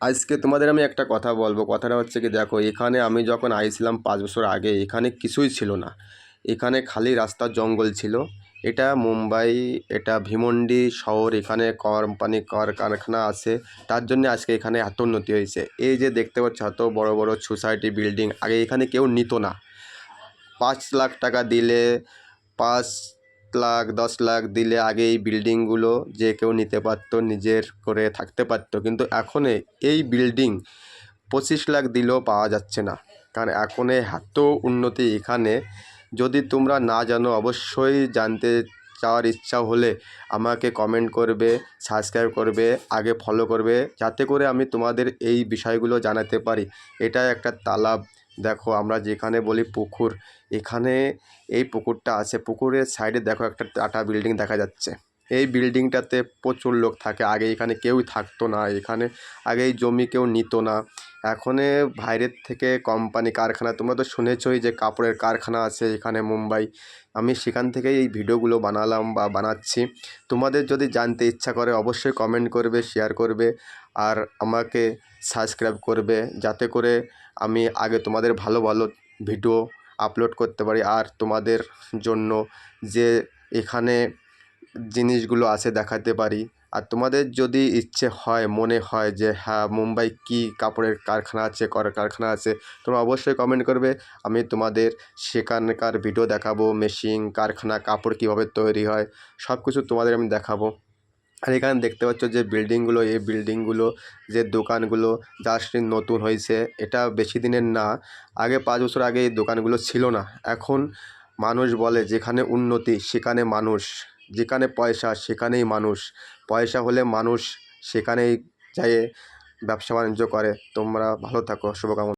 আজকে তোমাদের আমি একটা কথা বলব। কথাটা হচ্ছে কি, দেখো, এখানে আমি যখন আইছিলাম পাঁচ বছর আগে, এখানে কিছুই ছিল না। এখানে খালি রাস্তা জঙ্গল ছিল। এটা মুম্বাই, এটা ভীমন্ডি শহর, এখানে কোম্পানি, কার, কারখানা আছে। তার জন্য আজকে এখানে এত উন্নতি হয়েছে। এই যে দেখতে পাচ্ছ, এত বড় বড় সোসাইটি বিল্ডিং, আগে এখানে কেউ নিত না। পাঁচ লাখ টাকা দিলে, পাঁচ লাখ, দশ লাখ দিলে আগে এই বিল্ডিংগুলো যে কেউ নিতে পারতো, নিজের করে থাকতে পারতো। কিন্তু এখন এই বিল্ডিং পঁচিশ লাখ দিলেও পাওয়া যাচ্ছে না। কারণ এখন এত উন্নতি এখানে। যদি তোমরা না জানো, অবশ্যই জানতে চাওয়ার ইচ্ছা হলে আমাকে কমেন্ট করবে সাবস্ক্রাইব করবে, আগে ফলো করবে, যাতে করে আমি তোমাদের এই বিষয়গুলো জানাতে পারি। এটা একটা তালাব। দেখো আমরা যেখানে বলি পুকুর, এখানে এই পুকুরটা আছে। পুকুরের সাইডে দেখো একটা টাটা বিল্ডিং দেখা যাচ্ছে। এই বিল্ডিংটাতে প্রচুর লোক থাকে। আগে এখানে কেউই থাকতো না, এখানে আগে এই জমি কেউ নিত না। এখন বাইরের থেকে কোম্পানি কারখানা, তোমরা তো শুনেছই যে কাপড়ের কারখানা আছে এখানে মুম্বাই। আমি সেখান থেকেই এই ভিডিওগুলো বানালাম বা বানাচ্ছি। তোমাদের যদি জানতে ইচ্ছা করে অবশ্যই কমেন্ট করবে শেয়ার করবে আর আমাকে সাবস্ক্রাইব করবে যাতে করে আমি আগে তোমাদের ভালো ভালো ভিডিও আপলোড করতে পারি। আর তোমাদের জন্য যে এখানে জিনিসগুলো আছে দেখাতে পারি। আর তোমাদের যদি ইচ্ছে হয়, মনে হয় যে হ্যাঁ মুম্বাই কী কাপড়ের কারখানা আছে, কর কারখানা আছে, তোমরা অবশ্যই কমেন্ট করবে। আমি তোমাদের সেখানকার ভিডিও দেখাবো মেশিন কারখানা, কাপড় কীভাবে তৈরি হয় সব কিছু তোমাদের আমি দেখাবো। আর এখানে দেখতে পাচ্ছ যে বিল্ডিংগুলো এই বিল্ডিংগুলো যে দোকানগুলো জাস্ট নতুন হয়েছে, এটা বেশি দিনের না। আগে পাঁচ বছর আগে এই দোকানগুলো ছিল না। এখন মানুষ বলে, যেখানে উন্নতি, সেখানে মানুষ। যেখানে পয়সা, সেখানেই মানুষ। পয়সা হলে মানুষ সেখানেই যায় ব্যবসা বাণিজ্য করে। তোমরা ভালো থাকো, শুভকামনা।